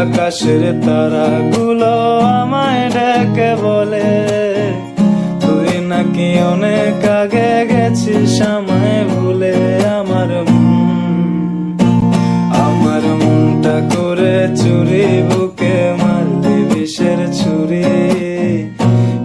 আকাশের তারাগুলো আমায় ডেকে বলে, তুই নাকি অনেক আগে গেছিস আমায় ভুলে আমার আমার মনটা করে চুরি বুকে মারলি বিষের ছুরি।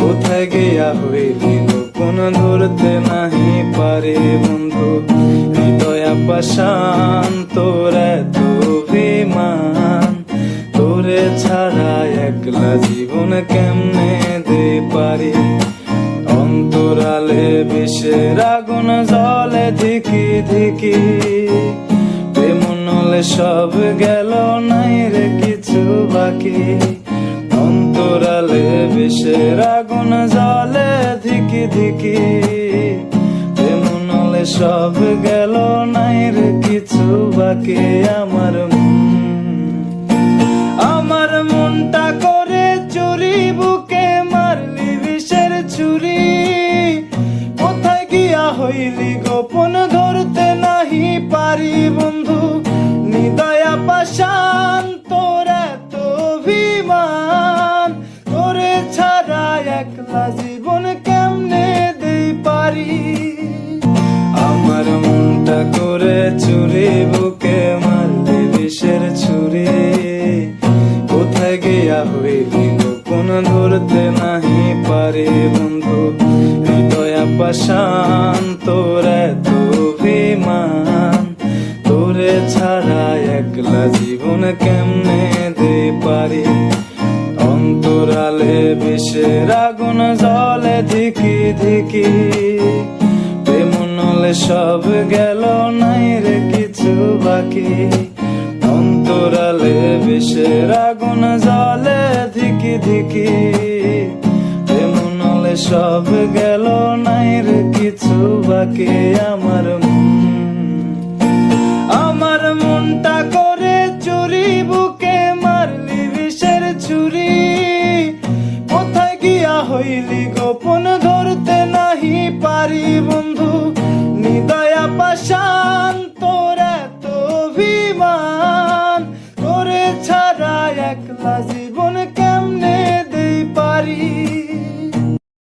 কোথায় গিয়া হইলি গোপন ধরতে নাহি পারে বন্ধু। হৃদয় পাশান তোরে ছাড়া একলা জীবন কেমনে দে পারি? অন্তরালে বিষের আগুন, জলে ধিকি ধিকি। প্রেমনলে সব গেল, নাই রে কিছু বাকি। অন্তরালে বিষের আগুন, জলে ধিকি ধিকি। প্রেমনলে সব গেল, নাই রে কিছু বাকি। আমার মন হইলি গোপন ধরতে নাহি পারি, বন্ধু। নিদয়া পাশান তোর এত অভিমান। তোরে ছাড়া একলা জীবন কেমনে দেই পারি? আমার মনটা করে চুরি বুকে মারলি বিষের ছুরি কোথায় গিয়া হইলি, গোপন ধরতে নাহি পারি, বন্ধু? পাশান তোর এত অভিমান। তোরে ছাড়া একলা জীবন কেমনে দে পারি? অন্তরালে বিষের আগুন, জলে ধিকি ধিকি। প্রেমনলে সব গেল, নাই রে কিছু বাকি। অন্তরালে বিষের আগুন, জলে ধিকি ধিকি। সব গেল নাই রে কিছু বাকি আমার আমার মনটা করে চুরি, বুকে মারলি বিষের ছুরি। কোথায় গিয়া হইলি গোপন ধরতে নাহি পারি বন্ধু। নিদয়া পাশান তোর এত অভিমান। তোরে ছাড়া একলা জীবন